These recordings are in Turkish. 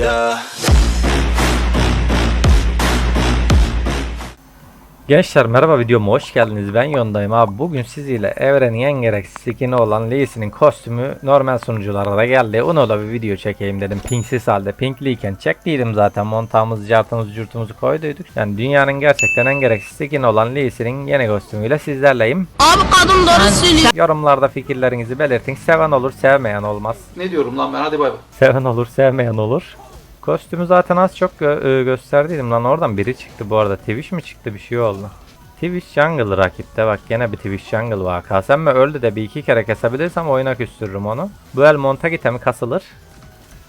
later. Gençler merhaba videoma hoş geldiniz. Ben Yondayım abi. Bugün siziyle evrenin en gereksiz skin'i olan Lee Sin'in kostümü normal sunuculara da geldi. Onu da bir video çekeyim dedim. Pinksiz halde. Pinkliyken çektiydim zaten. Montağımızı, cartımızı, curtumuzu koyduyduk. Yani dünyanın gerçekten en gereksiz skin'i olan Lee Sin'in yeni kostümüyle sizlerleyim. Abi kadın doğru söylüyor. Yorumlarda fikirlerinizi belirtin. Seven olur, sevmeyen olmaz. Ne diyorum lan ben hadi bay bay. Seven olur, sevmeyen olur. Kostümü zaten az çok gö- e, gösterdiydim lan oradan biri çıktı bu arada. Twitch mi çıktı bir şey oldu. Twitch Jungle rakipte bak gene bir Twitch Jungle var. Sen mi öldü de bir iki kere kesebilirsem oyuna küstürürüm onu. Bu el Montag itemi kasılır.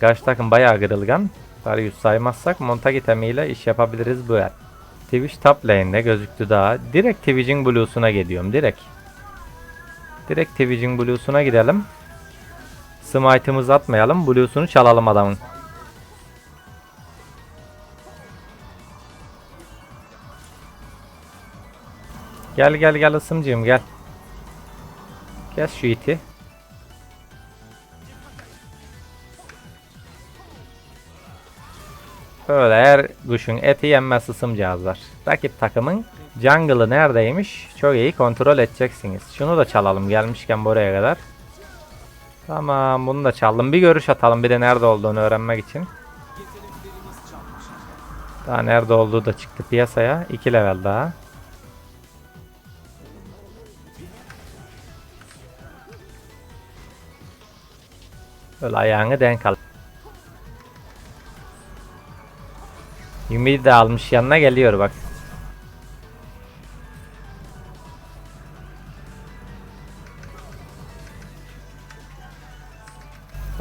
Karşı takım bayağı kırılgan. Darius saymazsak Montag itemiyle iş yapabiliriz bu el. Twitch top lane'de gözüktü daha. Direkt Twitch'in Blue'suna gidiyorum direkt. Direkt Twitch'in Blue'suna gidelim. Smite'ımızı atmayalım. Blue'sunu çalalım adamın. Gel gel gel ısımcığım gel. Kes şu iti. Böyle her kuşun eti yenmez ısımcağızlar. Rakip takımın jungle'ı neredeymiş çok iyi kontrol edeceksiniz. Şunu da çalalım gelmişken buraya kadar. Tamam bunu da çaldım. Bir görüş atalım bir de nerede olduğunu öğrenmek için. Daha nerede olduğu da çıktı piyasaya. 2 level daha. Böyle ayağını denk al. Ümidi de almış yanına geliyor bak.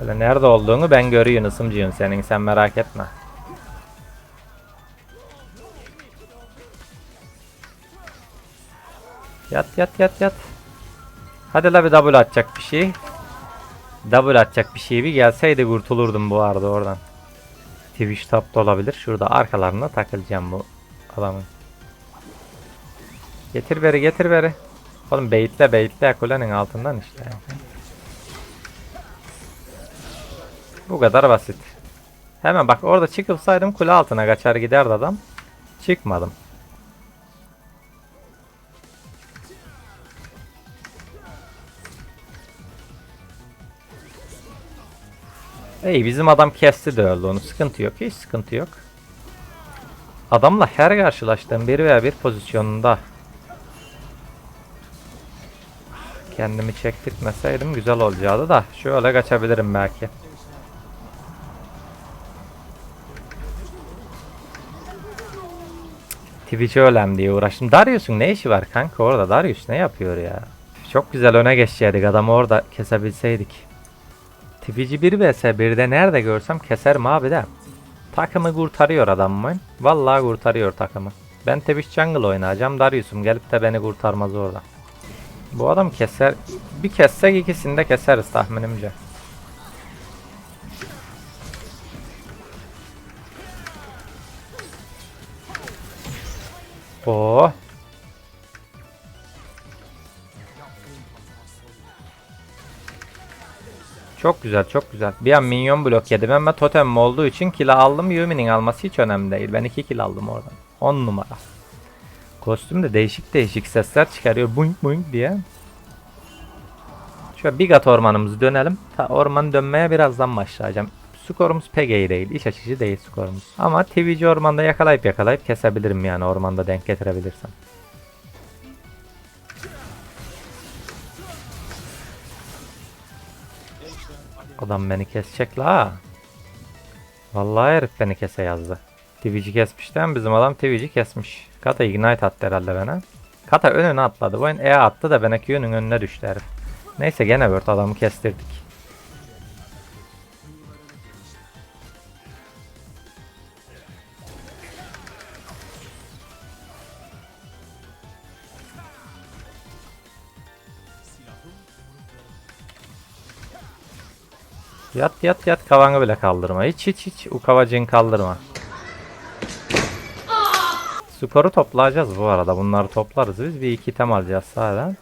Böyle nerede olduğunu ben görüyorum ısımcığım senin sen merak etme. Yat yat yat yat. Hadi la bir double atacak bir şey. Double atacak bir şey bir gelseydi kurtulurdum bu arada oradan. Twitch top da olabilir. Şurada arkalarına takılacağım bu adamın. Getir beri getir beri. Oğlum baitle baitle kulenin altından işte. Bu kadar basit. Hemen bak orada çıkılsaydım kule altına kaçar giderdi adam. Çıkmadım. İyi bizim adam kesti de öldü onu. Sıkıntı yok. Hiç sıkıntı yok. Adamla her karşılaştığım bir veya bir pozisyonunda kendimi çektirtmeseydim güzel olacaktı da şöyle kaçabilirim belki. Twitch'e ölem diye uğraştım. Darius'un ne işi var kanka orada? Darius ne yapıyor ya? Çok güzel öne geçecektik adamı orada kesebilseydik. Twitch'i 1 vs 1'de nerede görsem keserim abi de. Takımı kurtarıyor adamımın. Vallahi kurtarıyor takımı. Ben Twitch Jungle oynayacağım. Darius'um gelip de beni kurtarmaz orada. Bu adam keser. Bir kessek ikisini de keseriz tahminimce. Oo. Çok güzel çok güzel. Bir an minyon blok yedim ama totemim olduğu için kill aldım. Yumi'nin alması hiç önemli değil. Ben 2 kill aldım oradan. 10 numara. Kostüm de değişik değişik sesler çıkarıyor. Boing boing diye. Şöyle Bigat ormanımızı dönelim. Ta orman dönmeye birazdan başlayacağım. Skorumuz pek iyi değil. İç açıcı değil skorumuz. Ama TVC ormanda yakalayıp yakalayıp kesebilirim yani ormanda denk getirebilirsem. Adam beni kesecek la. Vallahi herif beni kese yazdı. Twitch'i kesmişten bizim adam Twitch'i kesmiş. Kata ignite attı herhalde bana. Kata önüne atladı. Bu oyun E attı da bana Q'nun önüne düştü herif. Neyse gene Word adamı kestirdik. Yat yat yat kavanı bile kaldırma. Hiç hiç hiç o kavacığını kaldırma. Skoru toplayacağız bu arada. Bunları toplarız biz. Bir iki item alacağız sağdan.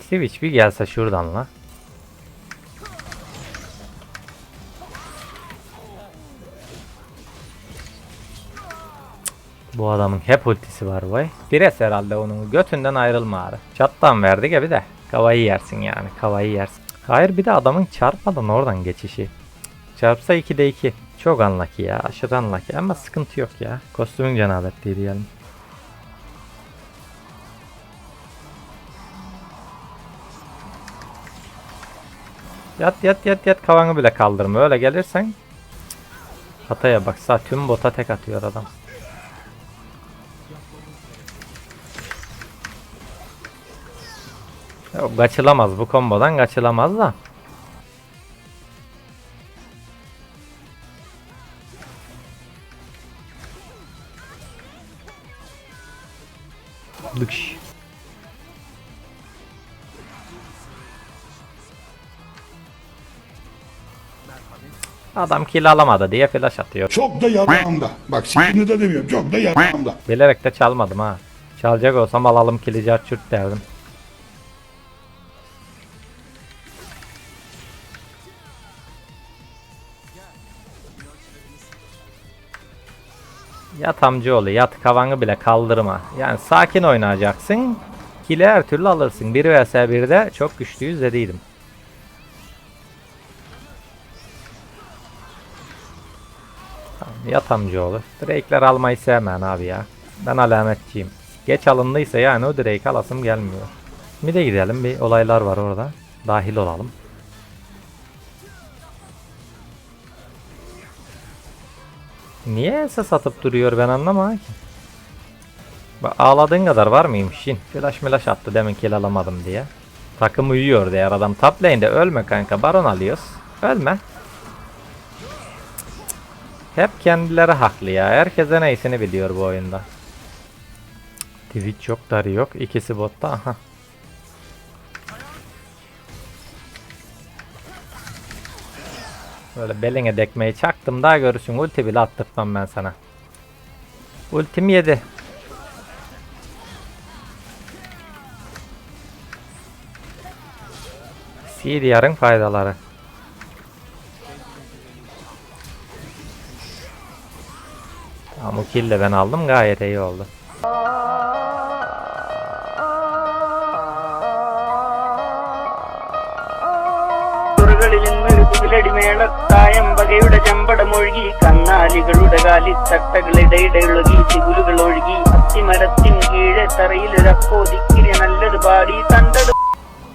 Switch bir gelse şuradan la. Bu adamın hep ultisi var vay. Pires herhalde onun götünden ayrılma ağrı. Çattan verdi gibi de. Kavayı yersin yani kavayı yersin. Hayır bir de adamın çarpmadan oradan geçişi. Çarpsa 2'de 2. Çok unlucky ya aşırı unlucky ama sıkıntı yok ya. Kostümün cenabetliği diyelim. Yat yat yat yat kavanı bile kaldırma öyle gelirsen Hataya bak tüm bota tek atıyor adam. Yok kaçılamaz bu kombodan kaçılamaz da. Dıkş. Adam kill alamadı diye flash atıyor. Çok da yarağımda. Bak sikini de demiyorum. Çok da yarağımda. Bilerek de çalmadım ha. Çalacak olsam alalım kili çürt derdim. Yat amcaoğlu yat kavanı bile kaldırma. Yani sakin oynayacaksın. Kili her türlü alırsın. 1 vs 1'de çok güçlüyüz dediydim. Tamam, Yat amcaoğlu. Drake'ler almayı sevmem abi ya. Ben alametçiyim. Geç alındıysa yani o Drake alasım gelmiyor. Bir de gidelim bir olaylar var orada. Dahil olalım. Niye SS atıp duruyor ben anlamam ki. Bak ağladığın kadar var mıymış Şin? Flash milash attı demin kill alamadım diye. Takım uyuyor diğer adam. Top lane'de ölme kanka. Baron alıyoruz. Ölme. Hep kendileri haklı ya. Herkese neyisini biliyor bu oyunda. Twitch yok, Dari yok. İkisi botta. Aha. Böyle beline dekmeyi çaktım daha görürsün. Ulti bile attırtmam ben sana. Ultim yedi. CDR'ın faydaları. Ama kill de ben aldım gayet iyi oldu. ുകളിൽ നിന്നൊഴുകിലടിമേളത്തായം വകയുടെ ചമ്പടമൊഴുകി കന്നാലികളുടെ കാലിത്തട്ടകളിടയിടയൊഴുകി ചിഗുലുകൾ ഒഴുകി അത്തിമരത്തിൻ കീഴെ തറയിലൊരപ്പോ ദിക്കിരി നല്ലത് പാടി തണ്ടട്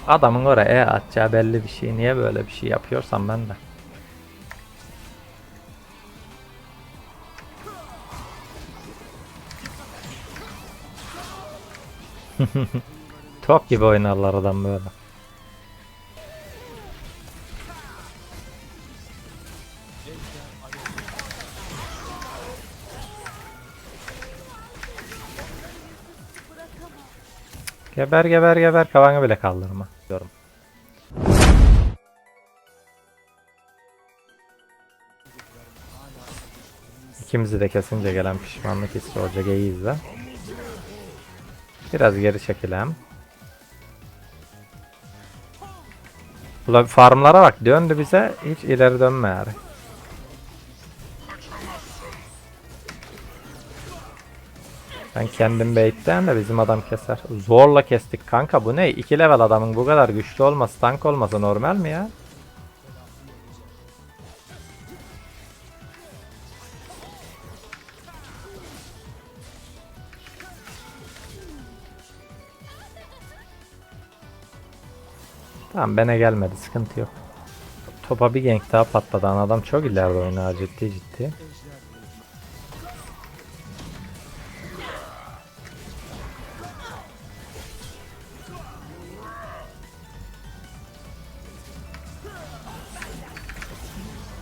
Adamın oraya E atacağı belli bir şey. Niye böyle bir şey yapıyorsam ben de. Top gibi oynarlar adam böyle. Geber geber geber kavanı bile kaldırma diyorum. İkimizi de kesince gelen pişmanlık hissi olacak iyiyiz de. Biraz geri çekelim. Ula farmlara bak döndü bize hiç ileri dönme yani. Ben kendim bait'ten de bizim adam keser. Zorla kestik kanka bu ne? 2 level adamın bu kadar güçlü olması tank olması normal mi ya? Tamam bana gelmedi sıkıntı yok. Topa bir gank daha patladı. Adam çok ileride oynar ciddi ciddi.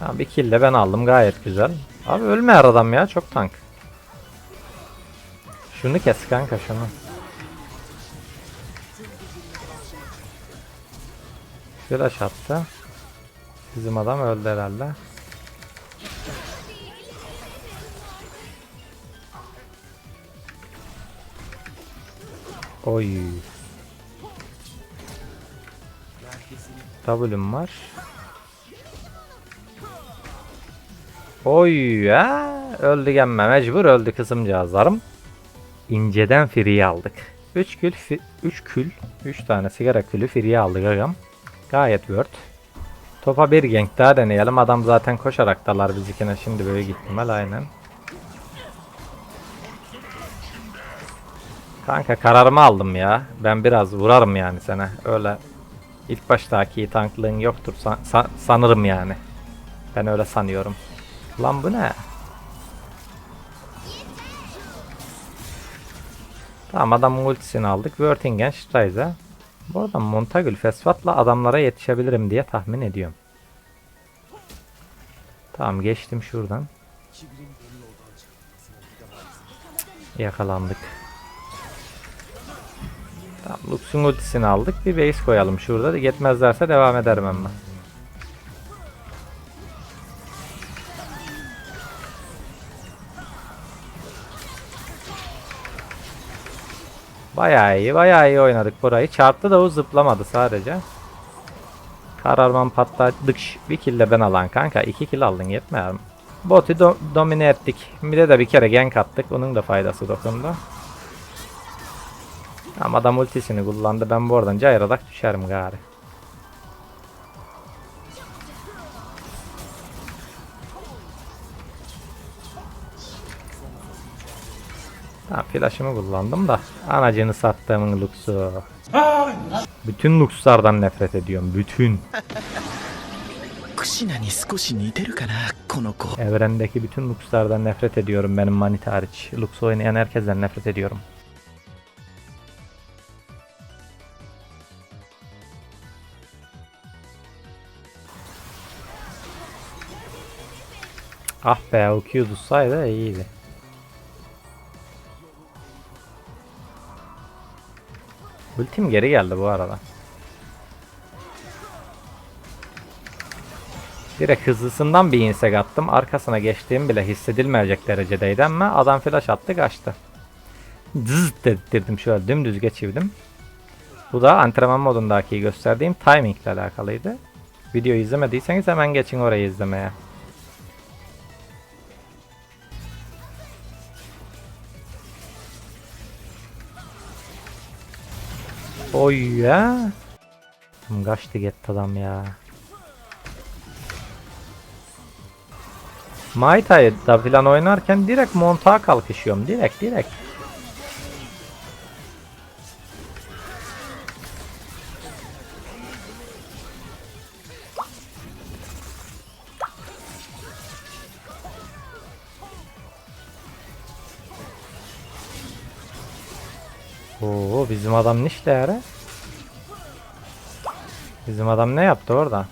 Tamam bir kill de ben aldım gayet güzel. Abi ölme her adam ya çok tank. Şunu kes kanka şunu. Flash attı. Bizim adam öldü herhalde. Oy. W'm var. Oy ya. Öldü gelme mecbur öldü kısımcağızlarım. İnceden free aldık. 3 kül 3 kül 3 tane sigara külü free aldık agam. Gayet worth. Topa bir gank daha deneyelim. Adam zaten koşarak dalar bizikine. Şimdi böyle gitmel aynen. Kanka kararımı aldım ya. Ben biraz vurarım yani sana. Öyle ilk baştaki tanklığın yoktur san- san- sanırım yani. Ben öyle sanıyorum. Lan bu ne? Tamam adam ultisini aldık. Wörtingen Streise. Bu arada Montagül Fesvat'la adamlara yetişebilirim diye tahmin ediyorum. Tamam geçtim şuradan. Yakalandık. Tamam Lux'un ultisini aldık. Bir base koyalım şurada. Yetmezlerse devam ederim ama. Bayağı iyi, bayağı iyi oynadık burayı. Çarptı da o zıplamadı sadece. Kararman patladık. Bir kill ben alan kanka. iki kill aldın yetmiyor mu? Bot'u do- domine ettik. Bir de, bir kere gank attık. Onun da faydası dokundu. Ama adam ultisini kullandı. Ben bu oradan cayrarak düşerim gari. Tamam flaşımı kullandım da anacını sattığımın luksu. Bütün lukslardan nefret ediyorum. Bütün. Evrendeki bütün lukslardan nefret ediyorum benim manit hariç. Lux oynayan herkesten nefret ediyorum. Ah be o Q tutsaydı iyiydi. Ultim geri geldi bu arada. Direkt hızlısından bir insek attım. Arkasına geçtiğim bile hissedilmeyecek derecedeydi ama adam flash attı kaçtı. Zzz dedirttim şöyle dümdüz geçirdim. Bu da antrenman modundaki gösterdiğim timing ile alakalıydı. Videoyu izlemediyseniz hemen geçin orayı izlemeye. Oy ya. Kaçtı gitti adam ya. Muay Thai'da falan oynarken direkt montağa kalkışıyorum. Direkt direkt. Oo bizim adam ne işte yere? Bizim adam ne yaptı orada?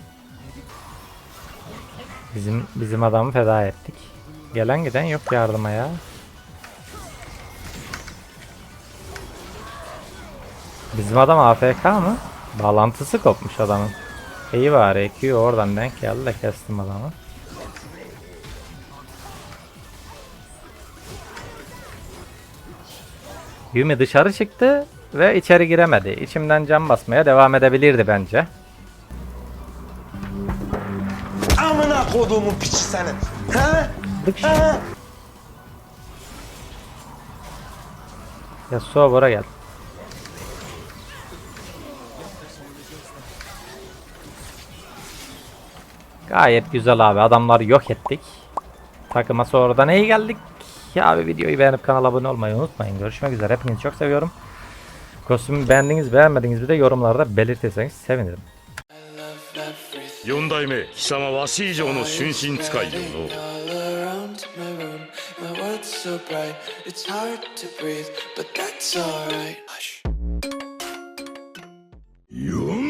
Bizim bizim adamı feda ettik. Gelen giden yok yardıma ya. Bizim adam AFK mı? Bağlantısı kopmuş adamın. İyi var EQ oradan denk geldi de kestim adamı. Yumi dışarı çıktı ve içeri giremedi. İçimden cam basmaya devam edebilirdi bence. Amına koduğumun piçi senin. He? Dıkş. Yasuo bura gel. Gayet güzel abi. Adamları yok ettik. Takıma sonradan iyi geldik. Ya abi videoyu beğenip kanala abone olmayı unutmayın. Görüşmek üzere. Hepinizi çok seviyorum. Kostümü beğendiniz beğenmediniz bir de yorumlarda belirtirseniz sevinirim. 四代目貴様わし以上の春心使いよの all around my room. My world's so bright, it's hard to breathe, but that's alright. Hush. よ